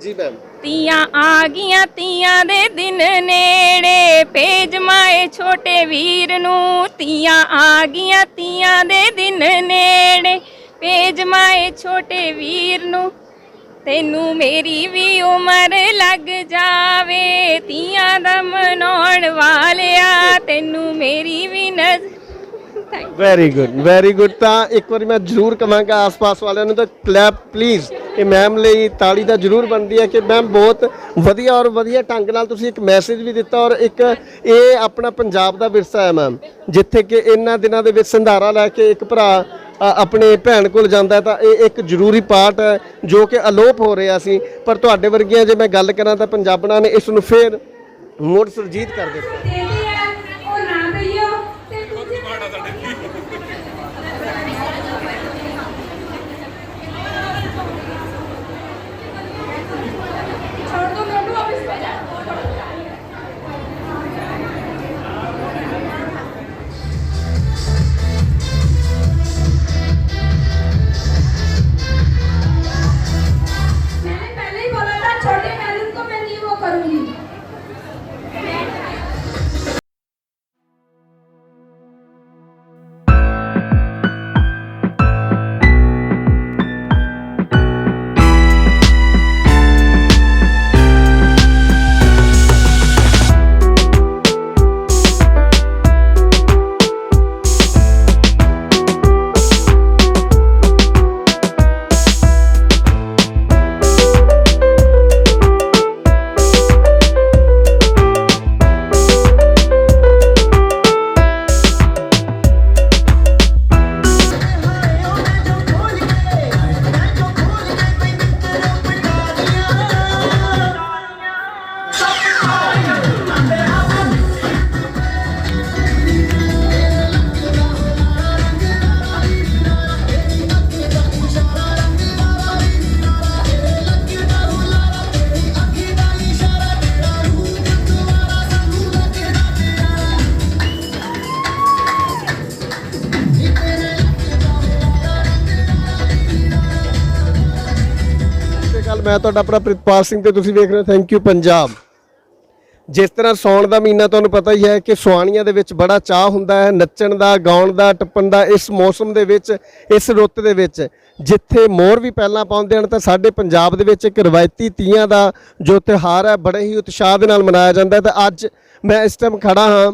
ਜੀ ਮੈਮ ਤੀਆਂ ਆ ਗਈਆਂ ਤੀਆਂ ਦੇ ਦਿਨ ਨੇੜੇ। ਭੇਜ ਮਾਏ ਛੋਟੇ ਵੀਰ ਨੂੰ। ਤੀਆਂ ਆ ਗਈਆਂ ਤੀਆਂ ਦੇ ਦਿਨ ਨੇੜੇ। ਭੇਜ ਮਾਏ ਛੋਟੇ ਵੀਰ ਨੂੰ। ਤੈਨੂੰ ਮੇਰੀ ਵੀ ਉਮਰ ਲੱਗ ਜਾਵੇ। ਤੀਆਂ ਦਾ ਮਨਾਉਣ ਵਾਲਿਆ, ਤੈਨੂੰ ਮੇਰੀ ਵੀ ਨਜ਼ਰ ਵੈਰੀ ਗੁੱਡ ਵੈਰੀ ਗੁੱਡ ਤਾਂ ਇੱਕ ਵਾਰੀ ਮੈਂ ਜ਼ਰੂਰ ਕਵਾਂਗਾ ਆਸ-ਪਾਸ ਵਾਲਿਆਂ ਨੂੰ ਤਾਂ ਕਲੈਪ ਪਲੀਜ਼ ਇਹ ਮੈਮ ਲਈ ਤਾਲੀ ਦਾ ਜ਼ਰੂਰ ਬਣਦੀ ਹੈ ਕਿ ਮੈਮ ਬਹੁਤ ਵਧੀਆ ਔਰ ਵਧੀਆ ਢੰਗ ਨਾਲ ਤੁਸੀਂ ਇੱਕ ਮੈਸੇਜ ਵੀ ਦਿੱਤਾ ਔਰ ਇੱਕ ਇਹ ਆਪਣਾ ਪੰਜਾਬ ਦਾ ਵਿਰਸਾ ਹੈ ਮੈਮ ਜਿੱਥੇ ਕਿ ਇਹਨਾਂ ਦਿਨਾਂ ਦੇ ਵਿੱਚ ਸੰਧਾਰਾ ਲੈ ਕੇ ਇੱਕ ਭਰਾ ਆਪਣੇ ਭੈਣ ਕੋਲ ਜਾਂਦਾ ਤਾਂ ਇਹ ਇੱਕ ਜ਼ਰੂਰੀ ਪਾਰਟ ਹੈ ਜੋ ਕਿ ਅਲੋਪ ਹੋ ਰਿਹਾ ਸੀ। ਪਰ ਤੁਹਾਡੇ ਵਰਗੀਆਂ ਜੇ ਮੈਂ ਗੱਲ ਕਰਾਂ ਤਾਂ ਪੰਜਾਬਣਾਂ ਨੇ ਇਸ ਨੂੰ ਫੇਰ ਮੁੜ ਸੁਰਜੀਤ ਕਰ ਦਿੱਤਾ। ಮಾತಾಡಿ ਮੈਂ ਤੁਹਾਡਾ ਆਪਣਾ ਪ੍ਰਿਤਪਾਲ ਸਿੰਘ ਤੇ ਤੁਸੀਂ ਵੇਖ ਰਹੇ ਹੋ। Thank you Punjab. ਜਿਸ ਤਰ੍ਹਾਂ ਸੌਣ ਦਾ ਮਹੀਨਾ ਤੁਹਾਨੂੰ ਪਤਾ ਹੀ ਹੈ ਕਿ ਸੁਆਣੀਆਂ ਦੇ ਵਿੱਚ ਬੜਾ ਚਾਹ ਹੁੰਦਾ ਹੈ, ਨੱਚਣ ਦਾ, ਗਾਉਣ ਦਾ, ਟੱਪਣ ਦਾ, ਇਸ ਮੌਸਮ ਦੇ ਵਿੱਚ, ਇਸ ਰੁੱਤ ਦੇ ਵਿੱਚ। ਜਿੱਥੇ ਮੋਰ ਵੀ ਪਹਿਲਾਂ ਪਾਉਂਦੇ ਹਨ, ਤਾਂ ਸਾਡੇ ਪੰਜਾਬ ਦੇ ਵਿੱਚ ਇੱਕ ਰਵਾਇਤੀ ਤੀਆਂ ਦਾ ਜੋ ਤਿਉਹਾਰ ਹੈ, ਬੜੇ ਹੀ ਉਤਸ਼ਾਹ ਦੇ ਨਾਲ ਮਨਾਇਆ ਜਾਂਦਾ ਹੈ। ਤਾਂ ਅੱਜ ਮੈਂ ਇਸ ਟਾਈਮ ਖੜਾ ਹਾਂ,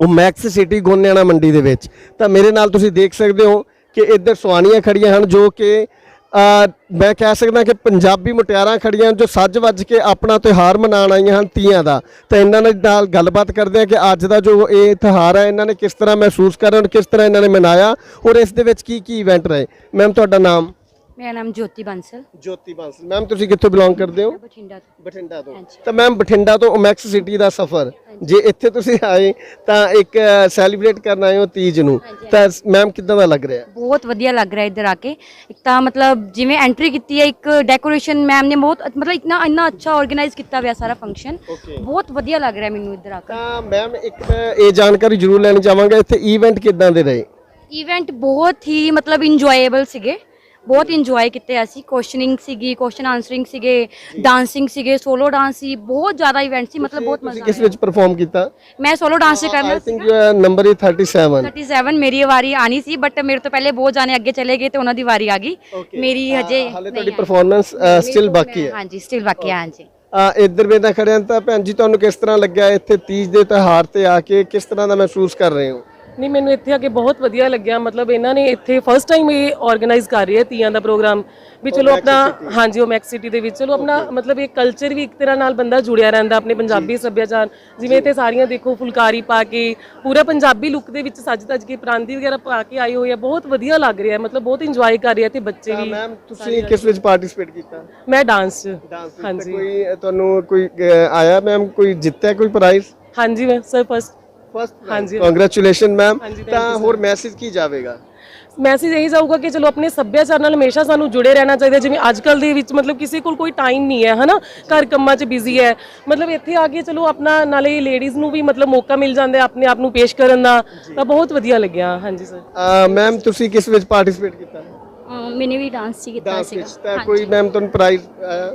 ਉਹ ਮੈਕਸ ਸਿਟੀ ਗੋਨਿਆਣਾ ਮੰਡੀ ਦੇ ਵਿੱਚ। ਤਾਂ ਮੇਰੇ ਨਾਲ ਤੁਸੀਂ ਦੇਖ ਸਕਦੇ ਹੋ ਕਿ ਇੱਧਰ ਸੁਆਣੀਆਂ ਖੜੀਆਂ ਹਨ, ਜੋ ਕਿ ਮੈਂ ਕਹਿ ਸਕਦਾ ਕਿ ਪੰਜਾਬੀ ਮੁਟਿਆਰਾਂ ਖੜੀਆਂ ਜੋ ਸੱਜ ਵੱਜ ਕੇ ਆਪਣਾ ਤਿਉਹਾਰ ਮਨਾਉਣ ਆਈਆਂ ਹਨ ਤੀਆਂ ਦਾ। ਤਾਂ ਇਹਨਾਂ ਨਾਲ ਗੱਲਬਾਤ ਕਰਦੇ ਹਾਂ ਕਿ ਅੱਜ ਦਾ ਜੋ ਇਹ ਤਿਉਹਾਰ ਹੈ, ਇਹਨਾਂ ਨੇ ਕਿਸ ਤਰ੍ਹਾਂ ਮਹਿਸੂਸ ਕਰ ਕਿਸ ਤਰ੍ਹਾਂ ਇਹਨਾਂ ਨੇ ਮਨਾਇਆ ਔਰ ਇਸ ਦੇ ਵਿੱਚ ਕੀ ਕੀ ਇਵੈਂਟ ਰਹੇ। ਮੈਮ ਤੁਹਾਡਾ ਨਾਮ? ਮੇਰਾ ਨਾਮ ਜੋਤੀ ਬੰਸਲ। ਜੋਤੀ ਬਾਂਸਲ। ਮੈਮ ਤੁਸੀਂ ਕਿੱਥੋਂ ਬਿਲੋਂਗ ਕਰਦੇ ਹੋ? ਬਠਿੰਡਾ ਤੋਂ। ਬਠਿੰਡਾ ਤੋਂ। ਹਾਂਜੀ। ਤਾਂ ਮੈਮ ਬਠਿੰਡਾ ਤੋਂ ਮੈਕਸ ਸਿਟੀ ਦਾ ਸਫ਼ਰ। ਜੇ ਇੱਥੇ ਤੁਸੀਂ ਆਏ ਤਾਂ ਇੱਕ ਸੈਲੀਬ੍ਰੇਟ ਕਰਨ ਆਏ ਹੋ ਤੀਜ ਨੂੰ। ਤਾਂ ਮੈਮ ਕਿੱਦਾਂ ਦਾ ਲੱਗ ਰਿਹਾ? ਬਹੁਤ ਵਧੀਆ ਲੱਗ ਰਿਹਾ ਇੱਧਰ ਆ ਕੇ। ਇੱਕ ਤਾਂ ਮਤਲਬ ਜਿਵੇਂ ਐਂਟਰੀ ਕੀਤੀ ਹੈ ਇੱਕ ਡੈਕੋਰੇਸ਼ਨ ਮੈਮ ਨੇ ਬਹੁਤ ਮਤਲਬ ਇਤਨਾ ਇੰਨਾ ਅੱਛਾ ਆਰਗੇਨਾਈਜ਼ ਕੀਤਾ ਹੋਇਆ ਸਾਰਾ ਫੰਕਸ਼ਨ Okay. ਬਹੁਤ ਵਧੀਆ ਲੱਗ ਰਿਹਾ ਮੈਨੂੰ ਇੱਧਰ ਆ ਕੇ। ਤਾਂ ਮੈਮ ਇੱਕ ਮੈਂ ਇਹ ਜਾਣਕਾਰੀ ਜ਼ਰੂਰ ਲੈਣੀ ਚਾਹਾਂਗਾ ਇੱਥੇ ਇਵੈਂਟ ਕਿੱਦਾਂ ਦੇ ਰਹੇ? ਇਵੈਂਟ ਬਹੁਤ ਹੀ ਮਤਲਬ ਇੰਜੋਏਬਲ ਸੀਗੇ। ਬਹੁਤ ਇੰਜੋਏ ਕੀਤੇ ਅਸੀਂ ਕੁਐਸਚਨਿੰਗ ਸੀਗੀ ਕੁਐਸਚਨ ਆਨਸਰਿੰਗ ਸੀਗੇ ਡਾਂਸਿੰਗ ਸੀਗੇ ਸੋਲੋ ਡਾਂਸ ਸੀ ਬਹੁਤ ਜ਼ਿਆਦਾ ਇਵੈਂਟ ਸੀ ਮਤਲਬ ਬਹੁਤ ਤੁਸੀਂ ਮਜ਼ਾ ਕਿਸ ਵਿੱਚ ਪਰਫਾਰਮ ਕੀਤਾ? ਮੈਂ ਸੋਲੋ ਡਾਂਸ ਕਰਨਾ ਆਈ ਥਿੰਕ ਨੰਬਰ ਇਜ਼ 37 37 ਮੇਰੀ ਵਾਰੀ ਆਣੀ ਸੀ ਬਟ ਮੇਰੇ ਤੋਂ ਪਹਿਲੇ ਬਹੁਤ ਜਾਣੇ ਅੱਗੇ ਚਲੇ ਗਏ ਤੇ ਉਹਨਾਂ ਦੀ ਵਾਰੀ ਆ ਗਈ। ਮੇਰੀ ਹਜੇ ਹਾਲੇ ਨਹੀਂ ਤੁਹਾਡੀ ਆਈ। ਪਰਫਾਰਮੈਂਸ ਸਟਿਲ ਬਾਕੀ ਹੈ। ਹਾਂਜੀ ਸਟਿਲ ਬਾਕੀ ਹੈ ਹਾਂਜੀ। ਆ ਇੱਧਰ ਵੀ ਤਾਂ ਖੜੇ ਹਾਂ ਤਾਂ ਭੈਣ ਜੀ ਤੁਹਾਨੂੰ ਕਿਸ ਤਰ੍ਹਾਂ ਲੱਗਿਆ ਇੱਥੇ ਤੀਜ ਦੇ ਤਿਉਹਾਰ ਤੇ ਆ ਕੇ ਕਿਸ ਤਰ੍ਹਾਂ ਦਾ ਮਹਿਸੂਸ ਕਰ ਰਹੇ ਹੋ? ਨਹੀਂ ਮੈਨੂੰ ਇੱਥੇ ਆ ਕੇ ਬਹੁਤ ਵਧੀਆ ਲੱਗਿਆ। ਮਤਲਬ ਇਹਨਾਂ ਨੇ ਇੱਥੇ ਫਸਟ ਟਾਈਮ ਇਹ ਆਰਗੇਨਾਈਜ਼ ਕਰ ਰਹੀ ਹੈ ਤੀਆਂ ਦਾ ਪ੍ਰੋਗਰਾਮ ਵੀ ਚਲੋ ਆਪਣਾ ਹਾਂਜੀ ਉਹ ਮੈਕਸ ਸਿਟੀ ਦੇ ਵਿੱਚ। ਚਲੋ ਆਪਣਾ ਮਤਲਬ ਇਹ ਕਲਚਰ ਵੀ ਇੱਕ ਤਰ੍ਹਾਂ ਨਾਲ ਬੰਦਾ ਜੁੜਿਆ ਰਹਿੰਦਾ ਆਪਣੇ ਪੰਜਾਬੀ ਸੱਭਿਆਚਾਰ। ਜਿਵੇਂ ਇੱਥੇ ਸਾਰੀਆਂ ਦੇਖੋ ਫੁਲਕਾਰੀ ਪਾ ਕੇ ਪੂਰਾ ਪੰਜਾਬੀ ਲੁੱਕ ਦੇ ਵਿੱਚ ਸੱਜ ਧੱਜ ਕੇ ਪਰਾਂਦੀ ਵਗੈਰਾ ਪਾ ਕੇ ਆਏ ਹੋਏ ਆ। ਬਹੁਤ ਵਧੀਆ ਲੱਗ ਰਿਹਾ ਮਤਲਬ ਬਹੁਤ ਇੰਜੋਏ ਕਰ ਰਹੇ ਤੇ ਬੱਚੇ ਵੀ। ਮੈਮ ਤੁਸੀਂ ਕਿਸ ਵਿੱਚ ਪਾਰਟਿਸਿਪੇਟ ਕੀਤਾ? ਮੈਂ ਡਾਂਸ 'ਚ। ਹਾਂਜੀ। ਕੋਈ ਤੁਹਾਨੂੰ ਕੋਈ ਆਇਆ ਮੈਮ ਕੋਈ ਜਿੱਤਿਆ ਕੋਈ ਪ੍ਰਾਈਜ਼ ਹਾਂਜੀ ਮੈਂ ਸਰ ਫਸਟ ਫਸਟ ਹਾਂਜੀ। ਕੰਗ੍ਰੈਚੁਲੇਸ਼ਨ ਮੈਮ ਹਾਂਜੀ, thank ਤਾਂ ਹੋਰ ਮੈਸੇਜ ਕੀ ਜਾਵੇਗਾ ਮੈਸੇਜ ਇਹੀ ਜਾਊਗਾ ਕਿ ਚਲੋ ਆਪਣੇ ਸੱਭਿਆਚਾਰ ਨਾਲ ਹਮੇਸ਼ਾ ਸਾਨੂੰ ਜੁੜੇ ਰਹਿਣਾ ਚਾਹੀਦਾ ਜਿਵੇਂ ਅੱਜ ਕੱਲ ਦੇ ਵਿੱਚ ਮਤਲਬ ਕਿਸੇ ਕੋਲ ਕੋਈ ਟਾਈਮ ਨਹੀਂ ਹੈ ਹਨਾ ਘਰ ਕੰਮਾਂ 'ਚ ਬਿਜ਼ੀ ਹੈ ਮਤਲਬ ਇੱਥੇ ਆ ਕੇ ਚਲੋ ਆਪਣਾ ਨਾਲੇ ਲੇਡੀਜ਼ ਨੂੰ ਵੀ ਮਤਲਬ ਮੌਕਾ ਮਿਲ ਜਾਂਦਾ ਹੈ ਆਪਣੇ ਆਪ ਨੂੰ ਪੇਸ਼ ਕਰਨ ਦਾ ਤਾਂ ਬਹੁਤ ਵਧੀਆ ਲੱਗਿਆ ਹਾਂਜੀ ਸਰ ਮੈਮ ਤੁਸੀਂ ਕਿਸ ਵਿੱਚ ਪਾਰਟਿਸਿਪੇਟ ਕੀਤਾ ਮੈਨੇ ਵੀ ਡਾਂਸ ਹੀ ਕੀਤਾ ਡਾਂਸ ਸੀਗਾ ਵਿੱਚ ਤਾਂ ਕੋਈ ਮੈਮ ਤੁਹਾਨੂੰ ਪ੍ਰਾਈਜ਼ ਆਇਆ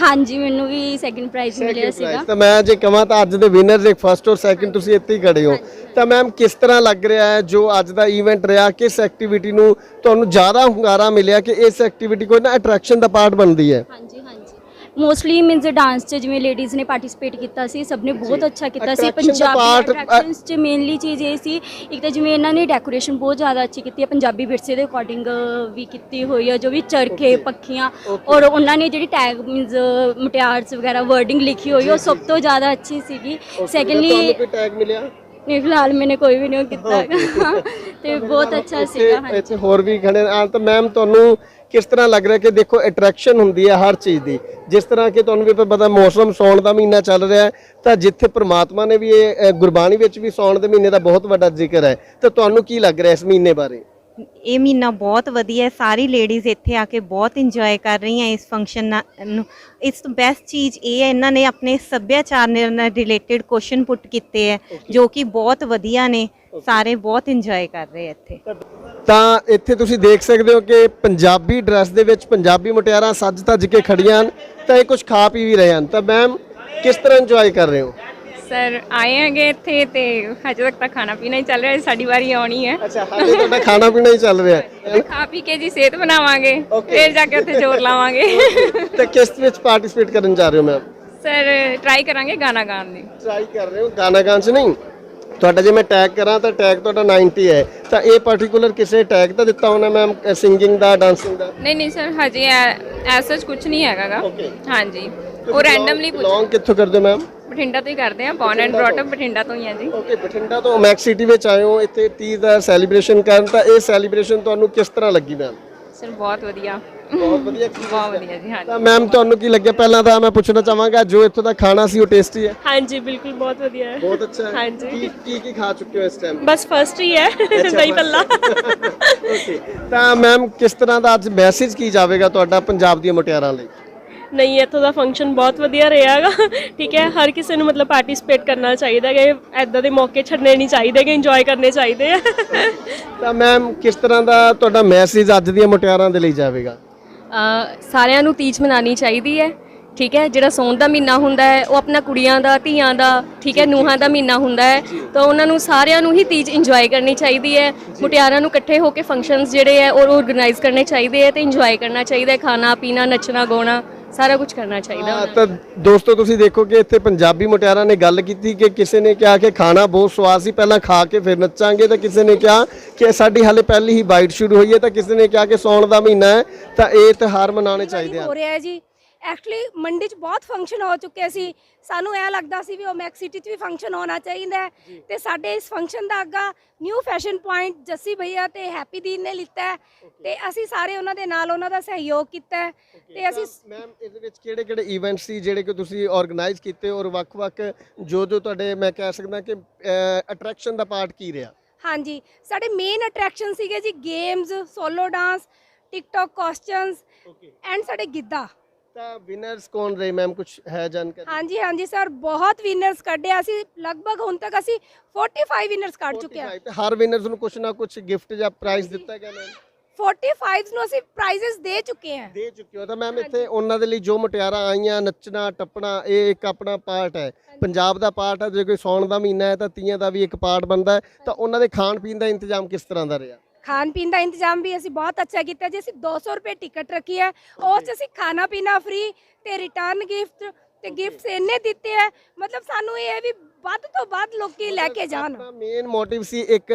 ਹਾਂਜੀ ਮੈਨੂੰ ਵੀ ਸੈਕਿੰਡ ਪ੍ਰਾਈਜ਼ ਮਿਲਿਆ Second ਸੀਗਾ। prize। ਤਾਂ ਮੈਂ ਜੇ ਕਹਾਂ ਤਾਂ ਅੱਜ ਦੇ ਵਿਨਰਸ ਇੱਕ ਫਰਸਟ ਔਰ ਸੈਕਿੰਡ ਤੁਸੀਂ ਇੱਥੇ ਹੀ ਖੜੇ ਹੋ। ਤਾਂ ਮੈਮ ਕਿਸ ਤਰ੍ਹਾਂ ਲੱਗ ਰਿਹਾ ਹੈ ਜੋ ਅੱਜ ਦਾ ਇਵੈਂਟ ਰਿਹਾ? ਕਿਸ ਐਕਟੀਵਿਟੀ ਨੂੰ ਤੁਹਾਨੂੰ ਜ਼ਿਆਦਾ ਹੁੰਗਾਰਾ ਮਿਲਿਆ ਕਿ ਇਸ ਐਕਟੀਵਿਟੀ ਕੋਈ ਨਾ ਅਟਰੈਕਸ਼ਨ ਦਾ ਪਾਰਟ ਬਣਦੀ ਹੈ? ਹਾਂਜੀ ਹਾਂਜੀ। ਮੋਸਟਲੀ ਮੀਨਸ ਡਾਂਸ 'ਚ ਜਿਵੇਂ ਲੇਡੀਜ਼ ਨੇ ਪਾਰਟਿਸਿਪੇਟ ਕੀਤਾ ਸੀ ਸਭ ਨੇ ਬਹੁਤ ਅੱਛਾ ਕੀਤਾ ਸੀ। ਪੰਜਾਬੀ ਅਟਰੈਕਸ਼ਨਸ 'ਚ ਮੇਨਲੀ ਚੀਜ਼ ਇਹ ਸੀ ਇੱਕ ਤਾਂ ਜਿਵੇਂ ਇਹਨਾਂ ਨੇ ਡੈਕੋਰੇਸ਼ਨ ਬਹੁਤ ਜ਼ਿਆਦਾ ਅੱਛੀ ਕੀਤੀ ਹੈ ਪੰਜਾਬੀ ਵਿਰਸੇ ਦੇ ਅਕੋਰਡਿੰਗ ਵੀ ਕੀਤੀ ਹੋਈ ਹੈ ਜੋ ਵੀ ਚਰਖੇ ਪੱਖੀਆਂ ਔਰ ਉਹਨਾਂ ਨੇ ਜਿਹੜੀ ਟੈਗ ਮੀਨਸ ਮੁਟਿਆਰਸ ਵਗੈਰਾ ਵਰਡਿੰਗ ਲਿਖੀ ਹੋਈ ਉਹ ਸਭ ਤੋਂ ਜ਼ਿਆਦਾ ਅੱਛੀ ਸੀਗੀ। ਸੈਕੰਡਲੀ ਤੁਹਾਨੂੰ ਕੋਈ ਟੈਗ ਮਿਲਿਆ? ਨਹੀਂ ਫਿਲਹਾਲ ਮੈਨੇ ਕੋਈ ਵੀ ਨਹੀਂ ਕੀਤਾ। ਤੇ ਬਹੁਤ ਅੱਛਾ ਸੀਗਾ ਹਾਂਜੀ। ਇੱਥੇ ਹੋਰ ਵੀ ਖੜੇ ਆ ਤਾਂ ਮੈਮ ਤੁਹਾਨੂੰ ਕਿਸ ਤਰ੍ਹਾਂ ਲੱਗ ਰਿਹਾ ਕਿ ਦੇਖੋ ਅਟਰੈਕਸ਼ਨ ਹੁੰਦੀ ਹੈ ਹਰ ਚੀਜ਼ ਦੀ। ਜਿਸ ਤਰ੍ਹਾਂ ਕਿ ਤੁਹਾਨੂੰ ਵੀ ਪਤਾ ਮੌਸਮ ਸੌਣ ਦਾ ਮਹੀਨਾ ਚੱਲ ਰਿਹਾ ਹੈ ਤਾਂ ਜਿੱਥੇ ਪ੍ਰਮਾਤਮਾ ਨੇ ਵੀ ਇਹ ਅ, ਗੁਰਬਾਣੀ ਵਿੱਚ ਵੀ ਸੌਣ ਦੇ ਮਹੀਨੇ ਦਾ ਬਹੁਤ ਵੱਡਾ ਜ਼ਿਕਰ ਹੈ। ਤਾਂ ਤੁਹਾਨੂੰ ਕੀ ਲੱਗ ਰਿਹਾ ਇਸ ਮਹੀਨੇ ਬਾਰੇ? ਇਹ ਮਹੀਨਾ ਬਹੁਤ ਵਧੀਆ ਹੈ। ਸਾਰੀ ਲੇਡੀਜ਼ ਇੱਥੇ ਆ ਕੇ ਬਹੁਤ ਇੰਜੋਏ ਕਰ ਰਹੀਆਂ ਇਸ ਫੰਕਸ਼ਨ ਨੂੰ ਇਸ ਤੋਂ ਬੈਸਟ ਚੀਜ਼ ਇਹ ਹੈ ਇਹਨਾਂ ਨੇ ਆਪਣੇ ਸੱਭਿਆਚਾਰ ਨਾਲ ਰਿਲੇਟਡ ਕੁਐਸਚਨ ਪੁੱਟ ਕੀਤੇ ਹੈ ਜੋ ਕਿ ਬਹੁਤ ਵਧੀਆ ਨੇ। ਸਾਰੇ ਬਹੁਤ ਇੰਜੋਏ ਕਰ ਰਹੇ ਇੱਥੇ। ਤਾਂ ਇੱਥੇ ਤੁਸੀਂ ਦੇਖ ਸਕਦੇ ਹੋ ਕਿ ਪੰਜਾਬੀ ਡਰੈਸ ਦੇ ਵਿੱਚ ਪੰਜਾਬੀ ਮੁਟਿਆਰਾਂ ਸੱਜ ਧੱਜ ਕੇ ਖੜੀਆਂ ਹਨ ਤਾਂ ਇਹ ਕੁਝ ਖਾ ਪੀ ਵੀ ਰਹੇ ਹਨ। ਤਾਂ ਮੈਮ ਕਿਸ ਤਰ੍ਹਾਂ ਇੰਜੋਏ ਕਰ ਰਹੇ ਹੋ? ਸਰ ਆਏ ਹੈਗੇ ਇੱਥੇ ਤੇ ਹਜੇ ਤੱਕ ਤਾਂ ਖਾਣਾ ਪੀਣਾ ਹੀ ਚੱਲ ਰਿਹਾ ਹੈ ਸਾਡੀ ਵਾਰੀ ਆਉਣੀ ਹੈ। ਅੱਛਾ ਹਾਲੇ ਤੁਹਾਡਾ ਖਾਣਾ ਪੀਣਾ ਹੀ ਚੱਲ ਰਿਹਾ। ਹੈ ਖਾ ਪੀ ਕੇ ਜੀ ਸਿਹਤ ਬਣਾਵਾਂਗੇ Okay. ਫਿਰ ਜਾ ਕੇ ਉੱਥੇ ਜ਼ੋਰ ਲਾਵਾਂਗੇ। ਤੇ ਕਿਸ ਵਿੱਚ ਪਾਰਟਿਸਿਪੇਟ ਕਰਨ ਜਾ ਰਹੇ ਹੋ ਮੈਮ ਸਰ ਟਰਾਈ ਕਰਾਂਗੇ ਗਾਣਾ ਗਾਉਣ ਦੀ ਟਰਾਈ ਕਰ ਰਹੇ ਹੋ ਗਾਣਾ ਗਾਣ ਚ ਨਹੀਂ? ਤੁਹਾਡਾ ਜੇ ਮੈਂ ਟੈਗ ਕਰਾਂ ਤਾਂ ਟੈਗ ਤੁਹਾਡਾ 90 ਹੈ। ਤਾਂ ਇਹ ਪਾਰਟਿਕੂਲਰ ਕਿਸੇ ਟੈਗ ਤਾਂ ਦਿੱਤਾ ਹੋਣਾ ਮੈਮ ਸਿੰਗਿੰਗ ਦਾ ਡਾਂਸਿੰਗ ਦਾ? ਨਹੀਂ ਨਹੀਂ ਸਰ ਹਜੇ ਐਸਾ ਕੁਝ ਨਹੀਂ ਹੈਗਾਗਾ. ਹਾਂਜੀ। ਉਹ ਰੈਂਡਮਲੀ ਪੁੱਛ ਕਿੱਥੋਂ ਕਰਦੇ ਮੈਮ ਬਠਿੰਡਾ ਤੋਂ ਹੀ ਕਰਦੇ ਆ born and brought up Bathinda ਤੋਂ। ਹੀ ਆ ਜੀ। ਓਕੇ ਬਠਿੰਡਾ ਤੋਂ ਮੈਕਸ ਸਿਟੀ ਵਿੱਚ ਆਏ ਹੋ ਇੱਥੇ 30 ਦਾ ਸੈਲੀਬ੍ਰੇਸ਼ਨ ਕਰਨ ਤਾਂ ਇਹ ਸੈਲੀਬ੍ਰੇਸ਼ਨ ਤੁਹਾਨੂੰ ਕਿਸ ਤਰ੍ਹਾਂ ਲੱਗੀ ਮੈਮ ਸਰ ਬਹੁਤ ਵਧੀਆ। ਬਹੁਤ ਵਧੀਆ ਬਹੁਤ ਵਧੀਆ ਜੀ ਹਾਂਜੀ ਤਾਂ ਮੈਮ ਤੁਹਾਨੂੰ ਕੀ ਲੱਗਿਆ? ਪਹਿਲਾਂ ਤਾਂ ਮੈਂ ਪੁੱਛਣਾ ਚਾਹਾਂਗਾ ਜੋ ਇੱਥੋਂ ਦਾ ਖਾਣਾ ਸੀ ਉਹ ਟੇਸਟੀ ਹੈ? ਹਾਂਜੀ ਬਿਲਕੁਲ ਬਹੁਤ ਵਧੀਆ। ਹੈ ਬਹੁਤ ਅੱਛਾ ਹੈ। ਹਾਂਜੀ। ਕੀ ਕੀ ਕੀ ਖਾ ਚੁੱਕੇ ਹੋ ਇਸ ਟਾਈਮ ਬਸ ਫਸਟ ਹੀ ਹੈ ਦਹੀਂ ਪੱਲਾ ਓਕੇ ਤਾਂ ਮੈਮ ਕਿਸ ਤਰ੍ਹਾਂ ਦਾ ਅੱਜ ਮੈਸੇਜ ਕੀ ਜਾਵੇਗਾ ਤੁਹਾਡਾ ਪੰਜਾਬ ਦੀਆਂ ਮੁਟਿਆਰਾਂ ਲਈ? ਨਹੀਂ ਇੱਥੋਂ ਦਾ ਫੰਕਸ਼ਨ ਬਹੁਤ ਵਧੀਆ ਰਿਹਾਗਾ। ਠੀਕ ਹੈ ਹਰ ਕਿਸੇ ਨੂੰ ਮਤਲਬ ਪਾਰਟਿਸਿਪੇਟ ਕਰਨਾ ਚਾਹੀਦਾ ਹੈ ਐਦਾਂ ਦੇ ਮੌਕੇ ਛੱਡਣੇ ਨਹੀਂ ਚਾਹੀਦੇ ਕਿ ਇੰਜੋਏ ਕਰਨੇ ਚਾਹੀਦੇ ਆ। ਤਾਂ ਮੈਮ ਕਿਸ ਤਰ੍ਹਾਂ ਦਾ ਤੁਹਾਡਾ ਮੈਸੇਜ ਅੱਜ ਦੀਆਂ ਮੁਟਿਆਰਾਂ ਦੇ ਲਈ ਜਾਵੇਗਾ? ਸਾਰਿਆਂ ਨੂੰ ਤੀਜ ਮਨਾਉਣੀ ਚਾਹੀਦੀ ਹੈ ਠੀਕ ਹੈ ਜਿਹੜਾ ਸੌਣ ਦਾ ਮਹੀਨਾ ਹੁੰਦਾ ਹੈ ਉਹ ਆਪਣਾ ਕੁੜੀਆਂ ਦਾ ਧੀਆਂ ਦਾ ਠੀਕ ਹੈ ਨੂਹਾਂ ਦਾ ਮਹੀਨਾ ਹੁੰਦਾ ਹੈ। ਤਾਂ ਉਹਨਾਂ ਨੂੰ ਸਾਰਿਆਂ ਨੂੰ ਹੀ ਤੀਜ ਇੰਜੋਏ ਕਰਨੀ ਚਾਹੀਦੀ ਹੈ। ਮੁਟਿਆਰਾਂ ਨੂੰ ਇਕੱਠੇ ਹੋ ਕੇ ਫੰਕਸ਼ਨਸ ਜਿਹੜੇ ਹੈ ਉਹ ਆਰਗੇਨਾਈਜ਼ ਕਰਨੇ ਚਾਹੀਦੇ ਹੈ ਤੇ ਇੰਜੋਏ ਕਰਨਾ ਚਾਹੀਦਾ ਹੈ ਖਾਣਾ ਪੀਣਾ ਨੱਚਣਾ ਗਾਉਣਾ। ਸਾਰਾ ਕੁਝ ਕਰਨਾ ਚਾਹੀਦਾ ਹਾਂ, ਤਾਂ ਦੋਸਤੋ ਤੁਸੀਂ ਦੇਖੋ ਕਿ ਇੱਥੇ ਪੰਜਾਬੀ ਮੁਟਿਆਰਾਂ ਨੇ ਗੱਲ ਕੀਤੀ ਕਿ ਕਿਸੇ ਨੇ ਕਿਹਾ ਕਿ ਖਾਣਾ ਬਹੁਤ ਸਵਾਦ ਸੀ ਪਹਿਲਾਂ ਖਾ ਕੇ ਫਿਰ ਨੱਚਾਂਗੇ ਤਾਂ ਕਿਸੇ ਨੇ ਕਿਹਾ ਕਿ ਸਾਡੀ ਹਾਲੇ ਪਹਿਲੀ ਹੀ ਬਾਈਟ ਸ਼ੁਰੂ ਹੋਈ ਹੈ ਤਾਂ ਕਿਸੇ ਨੇ ਕਿਹਾ ਕਿ ਸੌਣ ਦਾ ਮਹੀਨਾ ਹੈ ਤਾਂ ਇਹ ਤਿਉਹਾਰ ਮਨਾਉਣੇ ਚਾਹੀਦੇ ਹੋ ਹਨ ਰਿਹਾ ਹੈ ਜੀ। ਐਕਚੁਅਲੀ ਮੰਡੀ 'ਚ ਬਹੁਤ ਫੰਕਸ਼ਨ ਹੋ ਚੁੱਕੇ ਸੀ। ਸਾਨੂੰ ਐ ਲੱਗਦਾ ਸੀ ਵੀ ਉਹ ਮੈਕ ਸਿਟੀ 'ਚ ਵੀ ਫੰਕਸ਼ਨ ਹੋਣਾ ਚਾਹੀਦਾ ਹੈ। ਤੇ ਸਾਡੇ ਇਸ ਫੰਕਸ਼ਨ ਦਾ ਅੱਗਾ ਨਿਊ ਫੈਸ਼ਨ ਪੁਆਇੰਟ ਜੱਸੀ ਭਈਆ ਤੇ ਹੈਪੀ ਦੀਨ ਨੇ ਲਿੱਤਾ ਹੈ। ਤੇ ਅਸੀਂ ਸਾਰੇ ਉਹਨਾਂ ਦੇ ਨਾਲ ਉਹਨਾਂ ਦਾ ਸਹਿਯੋਗ ਕੀਤਾ ਹੈ। ਤੇ ਅਸੀਂ ਮੈਮ ਇਹਦੇ ਵਿੱਚ ਕਿਹੜੇ ਕਿਹੜੇ ਇਵੈਂਟ ਸੀ ਜਿਹੜੇ ਕਿ ਤੁਸੀਂ ਆਰਗੇਨਾਈਜ਼ ਕੀਤੇ ਔਰ ਵੱਖ-ਵੱਖ ਜੋ ਜੋ ਤੁਹਾਡੇ ਮੈਂ ਕਹਿ ਸਕਦਾ ਕਿ ਅਟਰੈਕਸ਼ਨ ਦਾ ਪਾਰਟ ਕੀ ਰਿਹਾ? ਹਾਂਜੀ ਸਾਡੇ ਮੇਨ ਅਟਰੈਕਸ਼ਨ ਸੀਗੇ ਜੀ games solo dance TikTok questions and ਸਾਡੇ ਗਿੱਧਾ। ਤਾਂ ਵਿਨਰਸ ਕੌਣ ਰਹੇ ਮੈਮ ਕੁਝ ਹੈ ਜਾਣਕਾਰੀ? ਹਾਂਜੀ ਹਾਂਜੀ ਸਰ ਬਹੁਤ ਵਿਨਰਸ ਕੱਢੇ ਅਸੀਂ। ਲਗਭਗ ਹੁਣ ਤੱਕ ਅਸੀਂ 45 ਵਿਨਰਸ ਕੱਢ ਚੁੱਕੇ ਹਾਂ। 45 ਤੇ ਹਰ ਵਿਨਰਸ ਨੂੰ ਕੁਝ ਨਾ ਕੁਝ ਗਿਫਟ ਜਾਂ ਪ੍ਰਾਈਜ਼ ਦਿੱਤਾ ਗਿਆ ਮੈਮ 45 ਨੂੰ ਅਸੀਂ ਪ੍ਰਾਈਜ਼ਸ ਦੇ ਚੁੱਕੇ ਹਾਂ। ਦੇ ਚੁੱਕੇ ਹੋ। ਤਾਂ ਮੈਮ ਇੱਥੇ ਉਹਨਾਂ ਦੇ ਲਈ ਜੋ ਮੁਟਿਆਰਾਂ ਆਈਆਂ ਨੱਚਣਾ ਟੱਪਣਾ ਇਹ ਇੱਕ ਆਪਣਾ ਪਾਰਟ ਹੈ। ਪੰਜਾਬ ਦਾ ਪਾਰਟ ਹੈ ਜੇ ਕੋਈ ਸੌਣ ਦਾ ਮਹੀਨਾ ਹੈ ਤਾਂ ਤੀਆਂ ਦਾ ਵੀ ਇੱਕ ਪਾਰਟ ਬਣਦਾ ਹੈ। ਤਾਂ ਉਹਨਾਂ ਦੇ ਖਾਣ ਪੀਣ ਦਾ ਇੰਤਜ਼ਾਮ ਕਿਸ ਤਰ੍ਹਾਂ ਦਾ ਰਿਹਾ? ਖਾਣ ਪੀਣ ਦਾ ਇੰਤਜ਼ਾਮ ਵੀ ਅਸੀਂ ਬਹੁਤ ਅੱਛਾ ਕੀਤਾ ਜੀ ਅਸੀਂ 200 ਰੁਪਏ ਟਿਕਟ ਰੱਖੀ ਹੈ ਉਸ 'ਚ ਅਸੀਂ ਖਾਣਾ ਪੀਣਾ ਫ੍ਰੀ ਤੇ ਰਿਟਰਨ ਗਿਫਟ ਤੇ ਗਿਫਟਸ ਇੰਨੇ ਦਿੱਤੇ ਹੈ ਮਤਲਬ ਸਾਨੂੰ ਇਹ ਹੈ ਵੀ ਵੱਧ ਤੋਂ ਵੱਧ ਲੋਕੀ ਲੈ ਕੇ ਜਾਣ। ਮੇਨ ਮੋਟਿਵ ਸੀ ਇੱਕ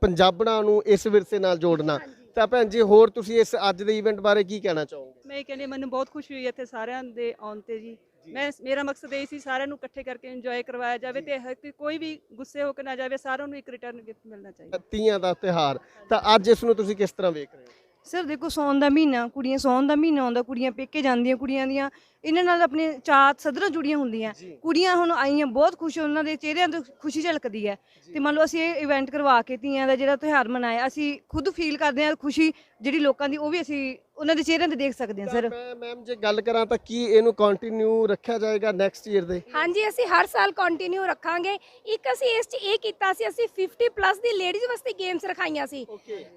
ਪੰਜਾਬਣਾਂ ਨੂੰ ਇਸ ਵਿਰਸੇ ਨਾਲ ਜੋੜਨਾ। ਤਾਂ ਭੈਣ ਜੀ ਹੋਰ ਤੁਸੀਂ ਇਸ ਅੱਜ ਦੇ ਇਵੈਂਟ ਬਾਰੇ ਕੀ ਕਹਿਣਾ ਚਾਹੋਗੇ? ਮੈਂ ਇਹ ਕਹਿੰਦੀ ਮੈਨੂੰ ਬਹੁਤ ਖੁਸ਼ੀ ਹੋਈ ਇੱਥੇ ਸਾਰਿਆਂ ਦੇ ਆਉਣ ਤੇ ਜੀ। ਮੈਂ ਮੇਰਾ ਮਕਸਦ ਇਹ ਸੀ ਸਾਰਿਆਂ ਨੂੰ ਇਕੱਠੇ ਕਰਕੇ ਇੰਜੋਏ ਕਰਵਾਇਆ ਜਾਵੇ ਤੇ ਹਰ ਕੋਈ- ਵੀ ਗੁੱਸੇ ਹੋ ਕੇ ਨਾ ਜਾਵੇ ਸਾਰਿਆਂ ਨੂੰ ਇੱਕ ਰਿਟਰਨ ਗਿਫਟ ਮਿਲਣਾ ਚਾਹੀਦਾ। ਤੀਆਂ ਦਾ ਤਿਉਹਾਰ ਤਾਂ ਅੱਜ ਇਸ ਨੂੰ ਤੁਸੀਂ ਕਿਸ ਤਰ੍ਹਾਂ ਵੇਖ ਰਹੇ ਹੋ? ਸਰ ਦੇਖੋ ਸੌਣ ਦਾ ਮਹੀਨਾ ਕੁੜੀਆਂ ਸੌਣ ਦਾ ਮਹੀਨਾ ਆਉਂਦਾ ਕੁੜੀਆਂ ਪੇਕੇ ਜਾਂਦੀਆਂ ਕੁੜੀਆਂ ਦੀਆਂ ਇਹਨਾਂ ਨਾਲ ਆਪਣੇ ਚਾਤ ਸਦਰਾਂ ਜੁੜੀਆਂ ਹੁੰਦੀਆਂ। ਕੁੜੀਆਂ ਹੁਣ ਆਈਆਂ ਬਹੁਤ ਖੁਸ਼ ਉਹਨਾਂ ਦੇ ਚਿਹਰਿਆਂ ਤੋਂ ਖੁਸ਼ੀ ਝਲਕਦੀ ਹੈ। ਤੇ ਮੰਨ ਲਓ ਅਸੀਂ ਇਹ ਇਵੈਂਟ ਕਰਵਾ ਕੇ ਧੀਆਂ ਦਾ ਜਿਹੜਾ ਤਿਉਹਾਰ ਮਨਾਇਆ ਅਸੀਂ ਖੁਦ ਫੀਲ ਕਰਦੇ ਹਾਂ ਖੁਸ਼ੀ ਜਿਹੜੀ ਲੋਕਾਂ ਦੀ ਉਹ ਵੀ ਅਸੀਂ ਉਹਨਾਂ ਦੇ ਚਿਹਰਿਆਂ ਤੇ ਦੇਖ ਸਕਦੇ ਹਾਂ ਸਰ ਮੈਮ ਜੇ ਗੱਲ ਕਰਾਂ ਤਾਂ ਕੀ ਇਹਨੂੰ ਕੰਟੀਨਿਊ ਰੱਖਿਆ ਜਾਏਗਾ ਨੈਕਸਟ ਈਅਰ ਦੇ? ਹਾਂਜੀ ਅਸੀਂ ਹਰ ਸਾਲ ਕੰਟੀਨਿਊ ਰੱਖਾਂਗੇ। ਇੱਕ ਅਸੀਂ ਇਸ 'ਚ ਇਹ ਕੀਤਾ ਸੀ ਅਸੀਂ 50 ਪਲੱਸ ਦੀ ਲੇਡੀਜ਼ ਵਾਸਤੇ ਗੇਮਸ ਰਖਾਈਆਂ ਸੀ।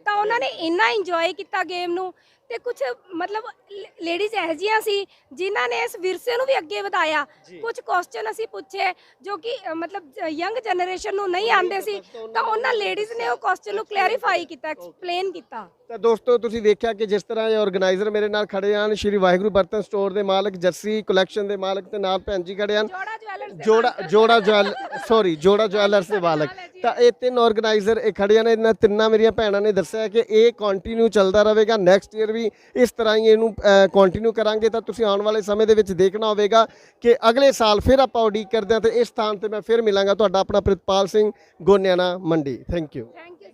ਤਾਂ ਉਹਨਾਂ ਨੇ ਇੰਨਾ ਇੰਜੋਏ ਕੀਤਾ ਗੇਮ ਨੂੰ। ਤੇ ਕੁਝ ਮਤਲਬ ਲੇਡੀਜ਼ ਇਹੋ ਜਿਹੀਆਂ ਸੀ ਜਿਨ੍ਹਾਂ ਨੇ ਇਸ ਵਿਰਸੇ ਨੂੰ ਵੀ ਅੱਗੇ ਵਧਾਇਆ। ਕੁਝ ਕੁਐਸਚਨ ਅਸੀਂ ਪੁੱਛੇ ਜੋ ਕਿ ਅ, ਮਤਲਬ ਯੰਗ ਜਨਰੇਸ਼ਨ ਨੂੰ ਨਹੀਂ ਆਉਂਦੇ ਸੀ ਤਾਂ ਉਹਨਾਂ ਲੇਡੀਜ਼ ਨੇ ਉਹ ਕੁਐਸਚਨ ਨੂੰ ਕਲੈਰੀਫਾਈ ਕੀਤਾ। ਐਕਸਪਲੇਨ ਕੀਤਾ ਤਾਂ ਦੋਸਤੋ ਤੁਸੀਂ ਵੇਖਿਆ ਕਿ ਜਿਸ ਤਰ੍ਹਾਂ ਇਹ ਆਰਗੇਨਾਈਜ਼ਰ ਮੇਰੇ ਨਾਲ ਖੜੇ ਹਨ ਸ਼੍ਰੀ ਵਾਹਿਗੁਰੂ ਬਰਤਨ ਸਟੋਰ ਦੇ ਮਾਲਕ ਜੱਸੀ ਕਲੈਕਸ਼ਨ ਦੇ ਮਾਲਕ ਤੇ ਨਾਲ ਭੈਣ ਜੀ ਖੜੇ ਹਨ। ਜੋੜਾ ਜਵੈਲਰਸ ਦੇ ਜੋੜਾ ਜੋੜਾ ਜਵੈਲ ਸੌਰੀ ਜੋੜਾ ਜਵੈਲਰਸ ਦੇ ਮਾਲਕ। ਤਾਂ ਇਹ ਤਿੰਨ ਆਰਗੇਨਾਈਜ਼ਰ ਇਹ ਖੜੇ ਨੇ, ਇਹਨਾਂ ਤਿੰਨਾਂ ਮੇਰੀਆਂ ਭੈਣਾਂ ਨੇ ਦੱਸਿਆ ਕਿ ਇਹ ਕੰਟੀਨਿਊ ਚੱਲਦਾ ਰਹੇਗਾ ਨੈਕਸਟ ਈਅਰ ਵੀ ਇਸ ਤਰ੍ਹਾਂ ਹੀ ਇਹਨੂੰ ਕੰਟੀਨਿਊ ਕਰਾਂਗੇ। ਤਾਂ ਤੁਸੀਂ ਆਉਣ ਵਾਲੇ ਸਮੇਂ ਦੇ ਵਿੱਚ ਦੇਖਣਾ ਹੋਵੇਗਾ ਕਿ ਅਗਲੇ ਸਾਲ ਫਿਰ ਆਪਾਂ ਉਡੀਕ ਕਰਦੇ ਹਾਂ ਤੇ ਇਸ ਸਥਾਨ ਤੇ ਮੈਂ ਫਿਰ ਮਿਲਾਂਗਾ। ਤੁਹਾਡਾ ਆਪਣਾ ਪ੍ਰਿਤਪਾਲ ਸਿੰਘ ਗੋਨਿਆਣਾ ਮੰਡੀ। Thank you thank you